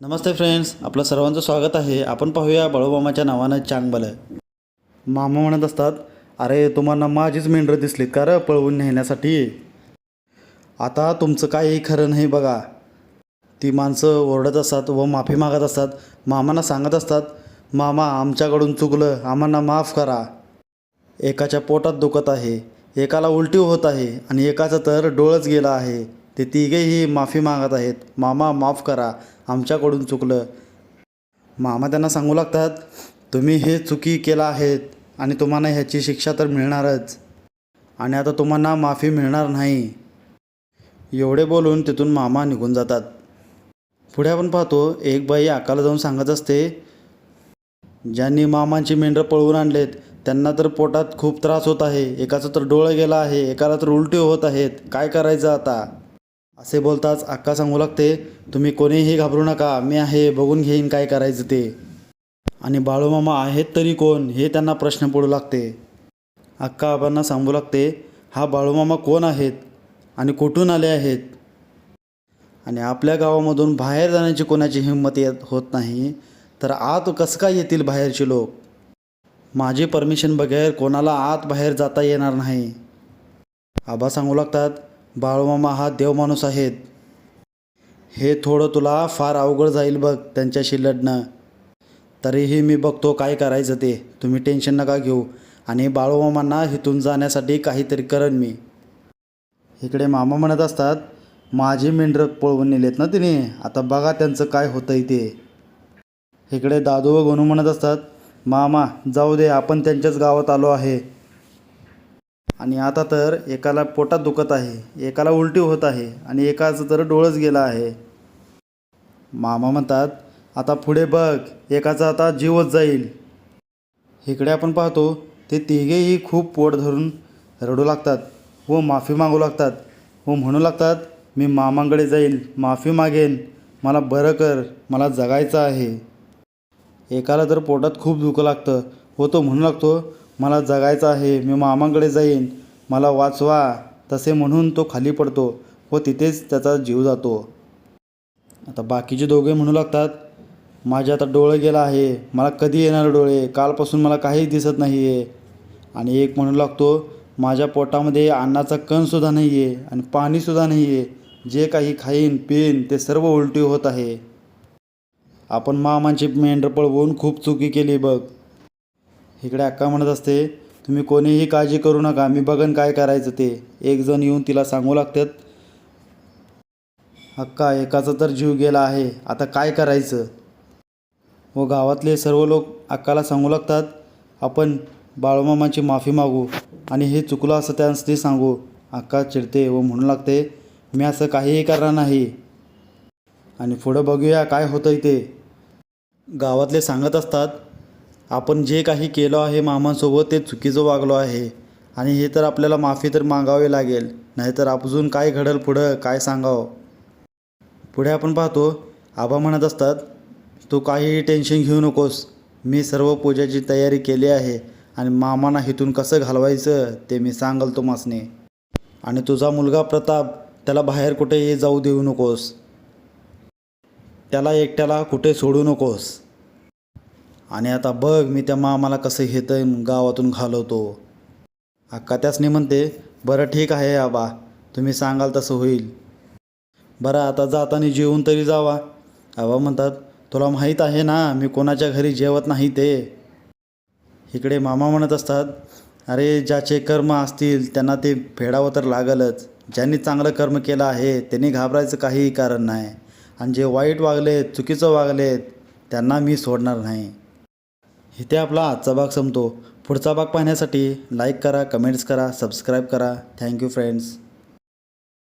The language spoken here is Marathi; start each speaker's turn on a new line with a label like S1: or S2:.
S1: नमस्ते फ्रेंड्स आपलं सर्वांचं स्वागत आहे. आपण पाहूया बळूमामाच्या नावानं चांगबलं मामा म्हणत असतात अरे तुम्हाला माझीच मेंढरं दिसलीत का रं पळवून नेण्यासाठी. आता तुमचं काही खरं नाही बघा. ती माणसं ओरडत असतात व माफी मागत असतात. मामांना सांगत असतात मामा आमच्याकडून चुकलं. आम्हाला माफ करा. एकाच्या पोटात दुखत आहे. एकाला उलटी होत आहे आणि एकाचं तर डोळच गेला आहे. ते तिघेही माफी मागत आहेत. मामा माफ करा. आमच्याकडून चुकलं. मामा त्यांना सांगू लागतात तुम्ही हे चुकी केला आहेत आणि तुम्हाला ह्याची शिक्षा तर मिळणारच. आणि आता तुम्हाला माफी मिळणार नाही. एवढे बोलून तिथून मामा निघून जातात. पुढे आपण पाहतो एक बाई आकाला जाऊन सांगत असते ज्यांनी मामांची मेंढरं पळवून आणलेत त्यांना तर पोटात खूप त्रास होत आहे. एकाचं तर डोळं गेला आहे एकाला तर उलटी होत आहेत. काय करायचं आता? असे बोलताच अक्का सांगू लागते तुम्ही कोणीही घाबरू नका मी आहे बघून घेईन काय करायचं ते. आणि बाळूमामा आहेत तरी कोण? हे त्यांना प्रश्न पडू लागते. अक्का आबांना सांगू लागते हा बाळूमामा कोण आहेत आणि कुठून आले आहेत? आणि आपल्या गावामधून बाहेर जाण्याची कोणाची हिंमत येत होत नाही तर आत कसं काय येतील बाहेरचे लोक? माझी परमिशन बगैर कोणाला आत बाहेर जाता येणार नाही. आबा सांगू लागतात बाळूमामा हा देव माणूस आहेत. हे थोडं तुला फार अवघड जाईल बघ त्यांच्याशी लढणं. तरीही मी बघतो काय करायचं ते. तुम्ही टेन्शन नका घेऊ. आणि बाळूमामांना इथून जाण्यासाठी काहीतरी करेन मी. इकडे मामा म्हणत असतात माझी मेंढरं पळवून नेलेत ना तिने? आता बघा त्यांचं काय होतंय ते. इकडे दादू व गोनू म्हणत असतात मामा जाऊ दे आपण त्यांच्याच गावात आलो आहे. आणि आता तर एकाला पोटात दुखत आहे एकाला उलटी होत आहे आणि एकाचं तर डोळंच गेला आहे. मामा म्हणतात आता पुढे बघ एकाचा आता जीवच जाईल. इकडे आपण पाहतो ते तिघेही खूप पोट धरून रडू लागतात व माफी मागू लागतात व म्हणू लागतात मी मामांकडे जाईल माफी मागेन मला बरं कर मला जगायचं आहे. एकाला तर पोटात खूप दुखं लागतं व तो म्हणू लागतो मला जगायचं आहे मी मामांकडे जाईन मला वाचवा तसे म्हणून तो खाली पडतो व तिथेच त्याचा जीव जातो. आता बाकीचे दोघे म्हणू लागतात माझे आता डोळे गेला आहे मला कधी येणार डोळे? कालपासून मला काहीच दिसत नाही आहे आणि एक म्हणू लागतो माझ्या पोटामध्ये अन्नाचा कणसुद्धा नाही आहे आणि पाणीसुद्धा नाही आहे जे काही खाईन पिईन ते सर्व उलटी होत आहे. आपण मामांची मेंढर पळवून खूप चुकी केली बघ. इकडे अक्का म्हणत असते तुम्ही कोणीही काळजी करू नका मी बघन काय करायचं ते. एक जण येऊन तिला सांगू लागतात. अक्का एकाचा तर जीव गेला आहे आता काय करायचं? व गावातले सर्व लोक अक्काला सांगू लागतात. आपण बाळूमामाची माफी मागू आणि हे चुकलं असं त्यांस ते सांगू. अक्का चिडते व म्हणू लागते मी असं काहीही करणार नाही. आणि पुढं बघूया काय होतं ते. गावातले सांगत असतात आपण जे काही केलं आहे मामांसोबत ते चुकीचं वागलो आहे. आणि हे तर आपल्याला माफी तर मागावी लागेल नाहीतर अजून काय घडल पुढं काय सांगावं? पुढे आपण पाहतो आबा म्हणत असतात तू काहीही टेन्शन घेऊ नकोस. मी सर्व पूजाची तयारी केली आहे आणि मामांना इथून कसं घालवायचं ते मी सांगल तुम्हासने. आणि तुझा मुलगा प्रताप त्याला बाहेर कुठेही जाऊ देऊ नकोस. त्याला एकट्याला कुठे सोडू नकोस. आणि आता बघ मी त्या मामाला कसं हेतं गावातून घालवतो. अक्का त्याचने म्हणते बरं ठीक आहे आबा तुम्ही सांगाल तसं होईल. बरं आता जाताना जेवून तरी जावा. आबा म्हणतात तुला माहीत आहे ना मी कोणाच्या घरी जेवत नाही ते. इकडे मामा म्हणत असतात अरे ज्याचे कर्म असतील त्यांना ते फेडावं तर लागलच. ज्यांनी चांगलं कर्म केलं आहे त्यांनी घाबरायचं काहीही कारण नाही. आणि जे वाईट वागलेत चुकीचं वागलेत त्यांना मी सोडणार नाही. इथे आपला आजचा भाग संपतो. पुढचा भाग पाहण्यासाठी लाईक करा कमेंट्स करा सबस्क्राईब करा. Thank you friends